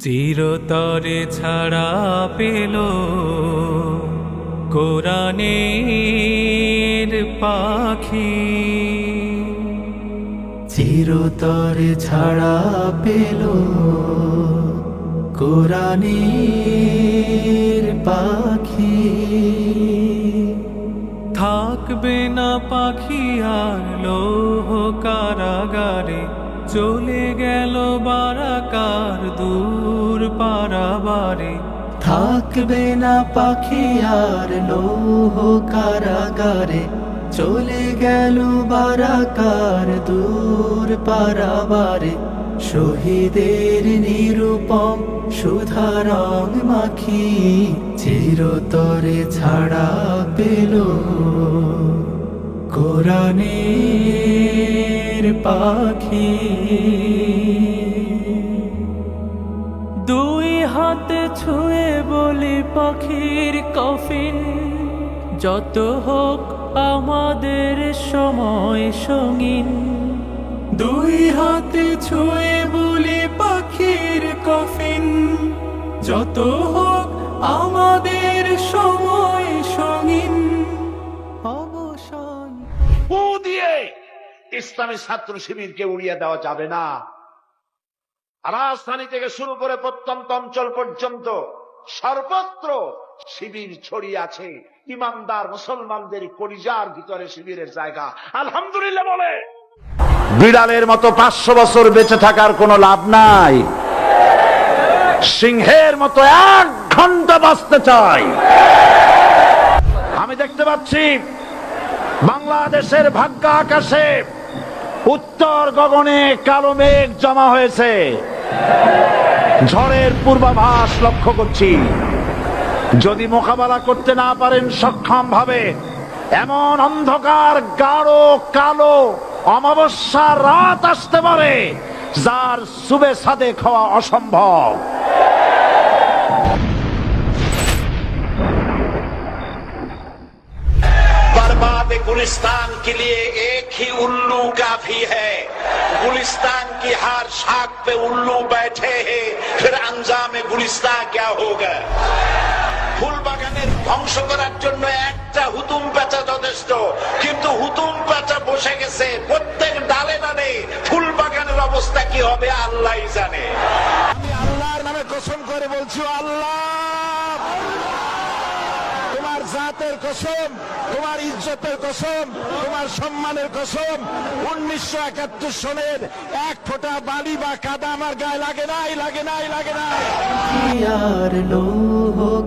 চিরতরে ছাড়া পেল কোরআনের পাখি। চিরতরে ছাড়া পেল কোরআনের পাখি। থাকবে না পাখি আর লোহ কারাগারে চলে গেল বারাকার দূর পারাবারে। থাকবে না পাখি আর লোহ কারাগারে। চলে গেল বারাকার দূর পারাবারে। শহীদের নিরূপম সুধারং মাখি চিরতরে ছাড়া পেল। কোরআনের পাখি। হাতে ছুঁয়ে বলি পাখির কফিন। যত হোক আমাদের সময় সঙ্গিন। দুই হাতে ছুঁয়ে বলি পাখির কফিন। যত হোক আমাদের সময় সঙ্গিন। অবসান দিয়ে ইসলামী ছাত্র শিবিরকে উড়িয়ে দেওয়া যাবে না। রাজধানী থেকে শুরু করে প্রত্যন্ত অঞ্চল পর্যন্ত সর্বত্র শিবির ছড়িয়ে আছে। ইমানদার মুসলমানদের কলিজার ভিতরে শিবিরের জায়গা। আলহামদুলিল্লাহ বলে। বিড়ালের মতো পাঁচশো বছর বেঁচে থাকার কোনো লাভ নাই। সিংহের মতো এক ঘণ্টা বাঁচতে চাই। আমি দেখতে পাচ্ছি বাংলাদেশের ভাগ্য আকাশে উত্তর গগনে কালো মেঘ জমা হয়েছে। ঝড়ের পূর্বাভাস লক্ষ্য করছি। যদি মোকাবেলা করতে না পারেন সক্ষম ভাবে, এমন অন্ধকার গাঢ়, কালো অমাবস্যা রাত আসতে পারে, যার সুবে সাদে খাওয়া অসম্ভব। बर्बाद गुलिस्तान के लिए एक ही उल्लू काफी है गुलिस्तान की हर शाख पे उल्लू बैठे हैं फिर अंजाम गुलिस्तान क्या होगा ফুল বাগানের ধ্বংস করার জন্য একটা হুতুম পেঁচা যথেষ্ট কিন্তু হুতুম পেঁচা বসে গেছে প্রত্যেক ডালে ডালে ফুল বাগানের অবস্থা কি হবে আল্লাহ জানে আমি আল্লাহর নামে কসম করে বলছি আল্লাহ তোমার জাতের কসম, তোমার ইজ্জতের কসম, তোমার সম্মানের কসম, উনিশশো একাত্তর সনের এক ফোঁটা বালি বা কাদা আমার গায়ে লাগে নাই লাগে নাই লাগে নাই।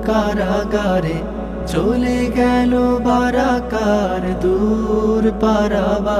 কারাগারে চলে গেল বারাকার দূর পারাবা